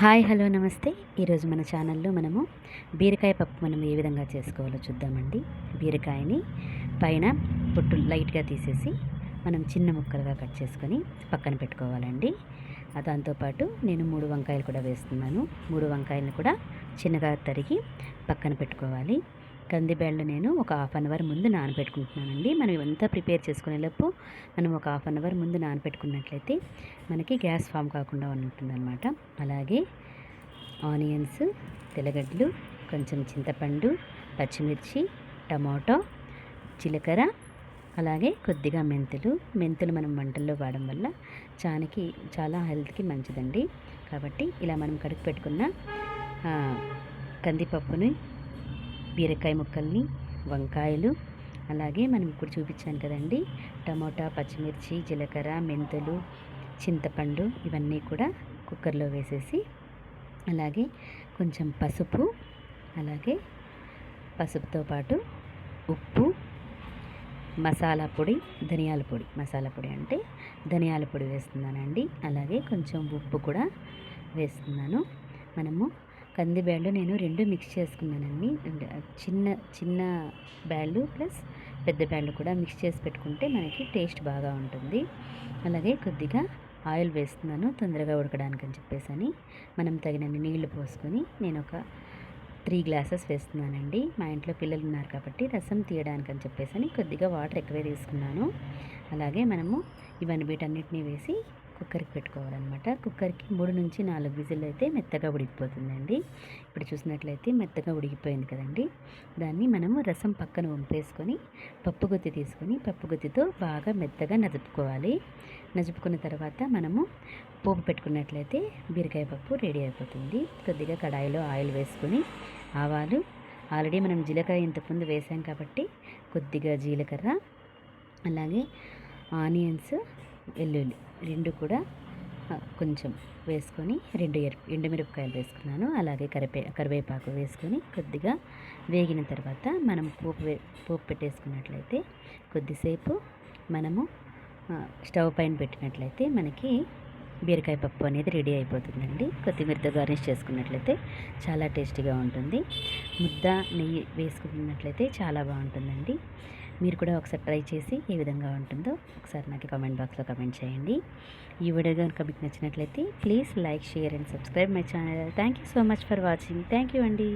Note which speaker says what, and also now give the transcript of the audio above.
Speaker 1: Hi hello నమస్తే. ఈరోజు మన ఛానల్లో మనము బీరకాయ పప్పు మనం ఏ విధంగా చేసుకోవాలో చూద్దామండి. బీరకాయని పైన పొట్టు లైట్గా తీసేసి మనం చిన్న ముక్కలుగా కట్ చేసుకొని పక్కన పెట్టుకోవాలండి. దాంతోపాటు నేను మూడు వంకాయలు కూడా వేస్తున్నాను. మూడు వంకాయలను కూడా చిన్నగా తరిగి పక్కన పెట్టుకోవాలి. కందిబేళ్ళు నేను ఒక హాఫ్ అన్ అవర్ ముందు నానబెట్టుకుంటున్నానండి. మనం ఇవంతా ప్రిపేర్ చేసుకునేలోపు మనం ఒక హాఫ్ అన్ అవర్ ముందు నానబెట్టుకున్నట్లయితే మనకి గ్యాస్ ఫామ్ కాకుండా ఉంటుందన్నమాట. అలాగే ఆనియన్స్ తెల్లగడ్డలు కొంచెం చింతపండు పచ్చిమిర్చి టమాటో జీలకర్ర అలాగే కొద్దిగా మెంతులు. మెంతులు మనం వంటల్లో వాడడం వల్ల చానికి చాలా హెల్త్కి మంచిదండి. కాబట్టి ఇలా మనం కడుగు పెట్టుకున్న కందిపప్పుని బీరకాయ ముక్కల్ని వంకాయలు అలాగే మనం ఇప్పుడు చూపించాను కదండి టమోటా పచ్చిమిర్చి జీలకర్ర మెంతులు చింతపండు ఇవన్నీ కూడా కుక్కర్లో వేసేసి అలాగే కొంచెం పసుపు అలాగే పసుపుతో పాటు ఉప్పు మసాలా పొడి ధనియాల పొడి మసాలా పొడి అంటే ధనియాల పొడి వేస్తున్నానండి అలాగే కొంచెం ఉప్పు కూడా వేస్తున్నాను. మనము కంది బ్యాళ్ళు నేను రెండు మిక్స్ చేసుకున్నానండి. అంటే చిన్న చిన్న బ్యాళ్ళు ప్లస్ పెద్ద బ్యాళ్ళు కూడా మిక్స్ చేసి పెట్టుకుంటే మనకి టేస్ట్ బాగా ఉంటుంది. అలాగే కొద్దిగా ఆయిల్ వేస్తున్నాను తొందరగా ఉడకడానికి అని చెప్పేసి అని మనం తగినన్ని నీళ్ళు పోసుకొని నేను ఒక త్రీ గ్లాసెస్ వేస్తున్నానండి. మా ఇంట్లో పిల్లలు ఉన్నారు కాబట్టి రసం తీయడానికి అని చెప్పేసి అని కొద్దిగా వాటర్ ఎక్కువే తీసుకున్నాను. అలాగే మనము ఇవన్నీ వీటన్నిటిని వేసి కుక్కర్కి పెట్టుకోవాలన్నమాట. కుక్కర్కి మూడు నుంచి నాలుగు విజిల్ అయితే మెత్తగా ఉడికిపోతుందండి. ఇప్పుడు చూసినట్లయితే మెత్తగా ఉడికిపోయింది కదండి. దాన్ని మనము రసం పక్కన వంపేసుకొని పప్పుగొత్తి తీసుకొని పప్పుగొత్తితో బాగా మెత్తగా నదుపుకోవాలి. నదుపుకున్న తర్వాత మనము పోపు పెట్టుకున్నట్లయితే బీరకాయ పప్పు రెడీ అయిపోతుంది. కొద్దిగా కడాయిలో ఆయిల్ వేసుకొని ఆవాలు ఆల్రెడీ మనం జీలకర్ర ఇంతకుముందు వేసాం కాబట్టి కొద్దిగా జీలకర్ర అలాగే ఆనియన్స్ వెల్లుల్లి రెండు కూడా కొంచెం వేసుకొని రెండు ఎండుమిరపకాయలు వేసుకున్నాను. అలాగే కరివే కరివేపాకు వేసుకొని కొద్దిగా వేగిన తర్వాత మనం పోపు వే పోపు పెట్టేసుకున్నట్లయితే కొద్దిసేపు మనము స్టవ్ పైన పెట్టినట్లయితే మనకి బీరకాయ పప్పు అనేది రెడీ అయిపోతుందండి. కొత్తిమీరతో గార్నిష్ చేసుకున్నట్లయితే చాలా టేస్టీగా ఉంటుంది. ముద్ద నెయ్యి వేసుకున్నట్లయితే చాలా బాగుంటుందండి. మీరు కూడా ఒకసారి ట్రై చేసి ఏ విధంగా ఉంటుందో ఒకసారి నాకు కామెంట్ బాక్స్లో కమెంట్ చేయండి. ఈ వీడియో కనుక మీకు నచ్చినట్లయితే please like share and subscribe my channel. Thank you so much for watching. Thank you అండి.